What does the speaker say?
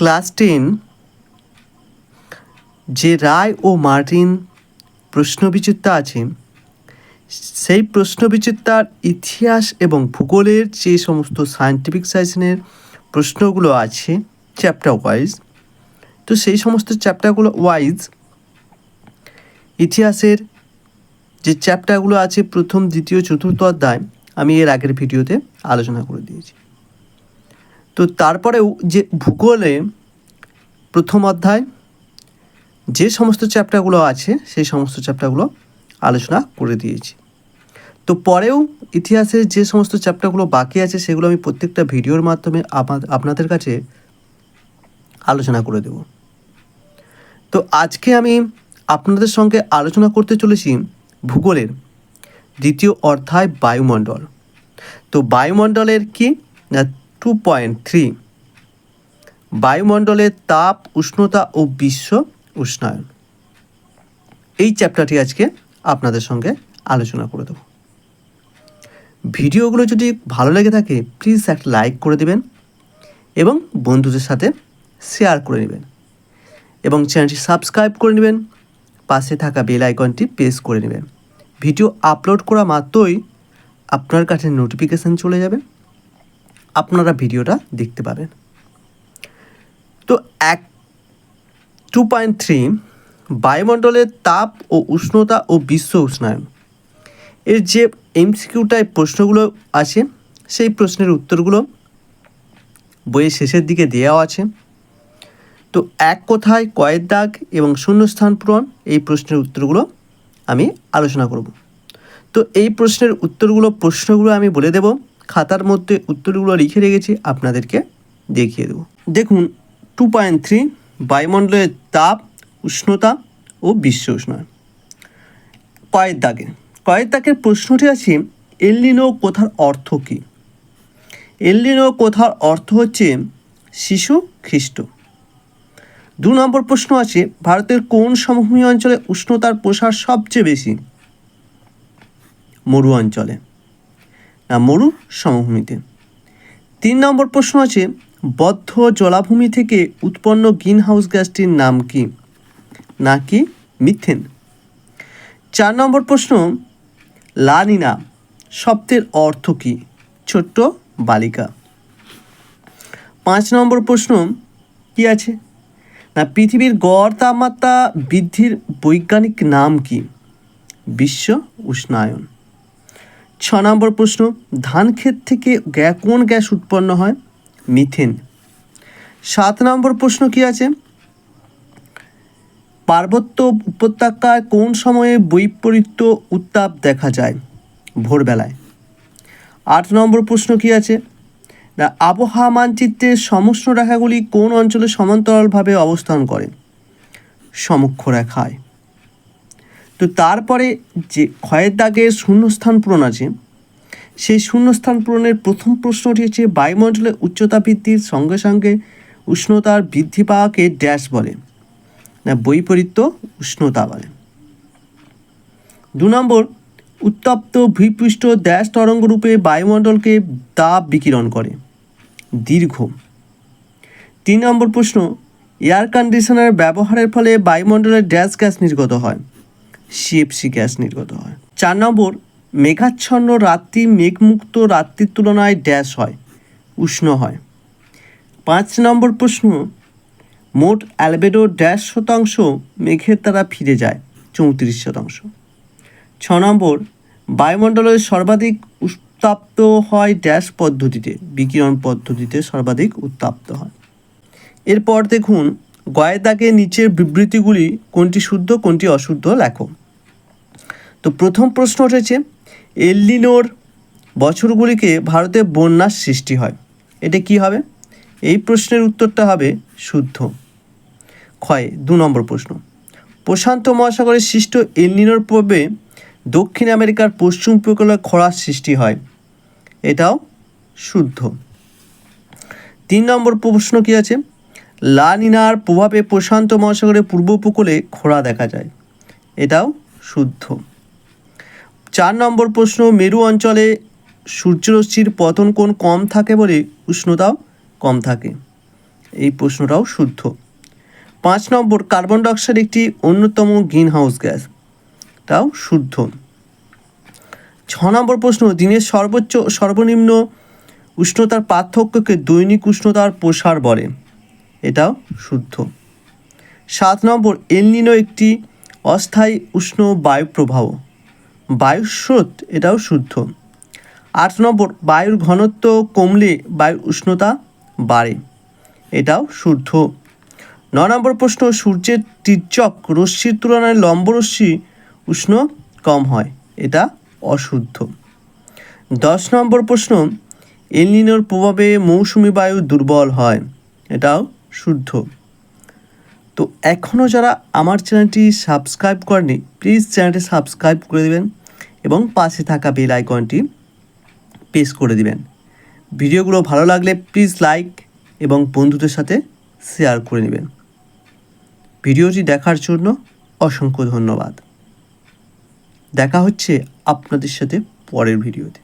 Class ten, যে রায় ও Martin প্রশ্নবিচিত্রা আছে, সেই প্রশ্নবিচিত্রার ইতিহাস এবং ভূগোলের যে সমস্ত সায়েন্টিফিক সাইন্সের প্রশ্নগুলো আছে চ্যাপ্টার ওয়াইজ তো সেই সমস্ত চ্যাপ্টারগুলো ওয়াইজ ইতিহাসের যে চ্যাপ্টারগুলো আছে, প্রথম, দ্বিতীয়, চতুর্থ অধ্যায়, আমি এর আগের ভিডিওতে আলোচনা করে দিয়েছি। তো তারপরেও যে ভূগোলে প্রথম অধ্যায়, যে সমস্ত চ্যাপ্টারগুলো আছে, সেই সমস্ত চ্যাপ্টারগুলো আলোচনা করে দিয়েছি। তো পরেও ইতিহাসের যে সমস্ত চ্যাপ্টারগুলো বাকি আছে, সেগুলো আমি প্রত্যেকটা ভিডিওর মাধ্যমে আপনাদের কাছে আলোচনা করে দেব। তো আজকে আমি আপনাদের সঙ্গে আলোচনা করতে চলেছি ভূগোলের দ্বিতীয় অধ্যায় বায়ুমণ্ডল। তো বায়ুমণ্ডলের কি? না টু পয়েন্ট থ্রি বায়ুমণ্ডলের তাপ, উষ্ণতা ও বিশ্ব উষ্ণায়ন। এই চ্যাপ্টারটি আজকে আপনাদের সঙ্গে আলোচনা করে দেবো। ভিডিওগুলো যদি ভালো লেগে থাকে প্লিজ একটা লাইক করে দেবেন এবং বন্ধুদের সাথে শেয়ার করে নেবেন এবং চ্যানেলটি সাবস্ক্রাইব করে নেবেন, পাশে থাকা বেল আইকনটি প্রেস করে নেবেন। ভিডিও আপলোড করা মাত্রই আপনার কাছে নোটিফিকেশান চলে যাবে। আপনারা ভিডিওটা দেখতে পাবেন তো এক টু পয়েন্ট থ্রি বায়ুমণ্ডলের তাপ ও উষ্ণতা ও বিশ্ব উষ্ণায়ন। এর যে এমসিকিউ টাইপ প্রশ্নগুলো আছে, সেই প্রশ্নের উত্তরগুলো বইয়ের শেষের দিকে দেওয়াও আছে। তো এক কথায় কয়ের দাগ এবং শূন্যস্থান পূরণ, এই প্রশ্নের উত্তরগুলো আমি আলোচনা করব। তো এই প্রশ্নের উত্তরগুলো, প্রশ্নগুলো আমি বলে দেব। খাতার মধ্যে উত্তরগুলো লিখে রেখেছি, আপনাদেরকে দেখিয়ে দেবো। দেখুন টু পয়েন্ট থ্রি বায়ুমণ্ডলের তাপ, উষ্ণতা ও বিশ্ব উষ্ণায়ন। কয়ের দাগে কয়ের দাগের প্রশ্নটি আছে এল্লিনো কোথার অর্থ কী? এল্লিনো কোথার অর্থ হচ্ছে শিশু, খ্রিস্ট। দু নম্বর প্রশ্ন আছে ভারতের কোন সমভূমি অঞ্চলে উষ্ণতার প্রসার সবচেয়ে বেশি? মরু অঞ্চলে। মরু সমভূমিতে। তিন নম্বর প্রশ্ন আছে, বদ্ধ জলাভূমি থেকে উৎপন্ন গ্রিনহাউস গ্যাসটির নাম কি? নাকি মিথেন? চার নম্বর প্রশ্ন, লানিনা শব্দের অর্থ কী? ছোট্ট বালিকা। পাঁচ নম্বর প্রশ্ন, কি আছে? না, পৃথিবীর গড় তাপমাত্রা বৃদ্ধির বৈজ্ঞানিক নাম কি? বিশ্ব উষ্ণায়ন। ছ নম্বর প্রশ্ন, ধান ক্ষেত থেকে কোন গ্যাস উৎপন্ন হয়? মিথেন। সাত নম্বর প্রশ্ন কি আছে? পার্বত্য উপত্যকায় কোন সময়ে বৈপরীত্য উত্তাপ দেখা যায়? ভোরবেলায়। আট নম্বর প্রশ্ন কি আছে? না আবহাওয়া মানচিত্রের সমষ্ণ রেখাগুলি কোন অঞ্চলে সমান্তরালভাবে অবস্থান করে? সমক্ষ রেখায় তো তারপরে যে ক্ষয়ের দাগের শূন্যস্থান পূরণ আছে, সেই শূন্যস্থান পূরণের প্রথম প্রশ্নটি হচ্ছে বায়ুমণ্ডলে উচ্চতা বৃদ্ধির সঙ্গে সঙ্গে উষ্ণতার বৃদ্ধি পাওয়াকে ড্যাশ বলে, না বৈপরীত্য উষ্ণতা বলে। দু নম্বর, উত্তপ্ত ভূপৃষ্ঠ ড্যাশ তরঙ্গরূপে বায়ুমণ্ডলকে তাপ বিকিরণ করে, দীর্ঘ। তিন নম্বর প্রশ্ন, এয়ার কন্ডিশনার ব্যবহারের ফলে বায়ুমণ্ডলের ড্যাশ গ্যাস নির্গত হয় সিএফসি গ্যাস নির্গত হয়। চার নম্বর, মেঘাচ্ছন্ন রাত্রি মেঘমুক্ত রাত্রির তুলনায় ড্যাশ হয়, উষ্ণ হয়। পাঁচ নম্বর প্রশ্ন, মোট অ্যালবেডো ড্যাশ শতাংশ মেঘের দ্বারা ফিরে যায়, চৌত্রিশ শতাংশ। ছ নম্বর বায়ুমণ্ডলের সর্বাধিক উত্তাপ্ত হয় ড্যাশ পদ্ধতিতে, বিকিরণ পদ্ধতিতে সর্বাধিক উত্তাপ্ত হয়। এরপর দেখুন গয়ের দাগে নিচের বিবৃতিগুলি কোনটি শুদ্ধ, কোনটি অশুদ্ধ লেখো তো প্রথম প্রশ্ন উঠেছে এল্লিনোর বছরগুলিকে ভারতে বন্যার সৃষ্টি হয়। এটা কি হবে? এই প্রশ্নের উত্তরটা হবে শুদ্ধ। ক্ষয়, দু নম্বর প্রশ্ন। প্রশান্ত মহাসাগরের সৃষ্ট এলনিনোর প্রভাবে দক্ষিণ আমেরিকার পশ্চিম উপকূলে খরার সৃষ্টি হয়। এটাও শুদ্ধ। তিন নম্বর প্রশ্ন কি আছে? লা নিনার প্রভাবে প্রশান্ত মহাসাগরের পূর্ব উপকূলে খরা দেখা যায়। এটাও শুদ্ধ। চার নম্বর প্রশ্ন, মেরু অঞ্চলে সূর্যরশ্মির পতন কোণ কম থাকে বলে উষ্ণতাও কম থাকে। এই প্রশ্নটাও শুদ্ধ। পাঁচ নম্বর, কার্বন ডাইঅক্সাইড একটি অন্যতম গ্রিন হাউস গ্যাস। তাও শুদ্ধ। ছ নম্বর প্রশ্ন, দিনের সর্বোচ্চ সর্বনিম্ন উষ্ণতার পার্থক্যকে দৈনিক উষ্ণতার প্রসার বলে। এটাও শুদ্ধ। সাত নম্বর এলনিনো একটি অস্থায়ী উষ্ণ বায়ু প্রবাহ বায়ুর স্রোত, এটাও শুদ্ধ। আট নম্বর, বায়ুর ঘনত্ব কমলে বায়ুর উষ্ণতা বাড়ে, এটাও শুদ্ধ। ন নম্বর প্রশ্ন, সূর্যের তীর্যক রশ্মির তুলনায় লম্ব রশ্মি উষ্ণ কম হয়, এটা অশুদ্ধ। দশ নম্বর প্রশ্ন, এলনিনোর প্রভাবে মৌসুমি বায়ু দুর্বল হয়, এটাও শুদ্ধ। তো এখনও যারা আমার চ্যানেলটি সাবস্ক্রাইব করেনি প্লিজ চ্যানেলটি সাবস্ক্রাইব করে দেবেন। এবং পাশে থাকা বেল আইকনটি প্রেস করে দিবেন। ভিডিওগুলো ভালো লাগলে প্লিজ লাইক এবং বন্ধুদের সাথে শেয়ার করে নেবেন। ভিডিওটি দেখার জন্য অসংখ্য ধন্যবাদ। দেখা হচ্ছে আপনাদের সাথে পরের ভিডিওতে।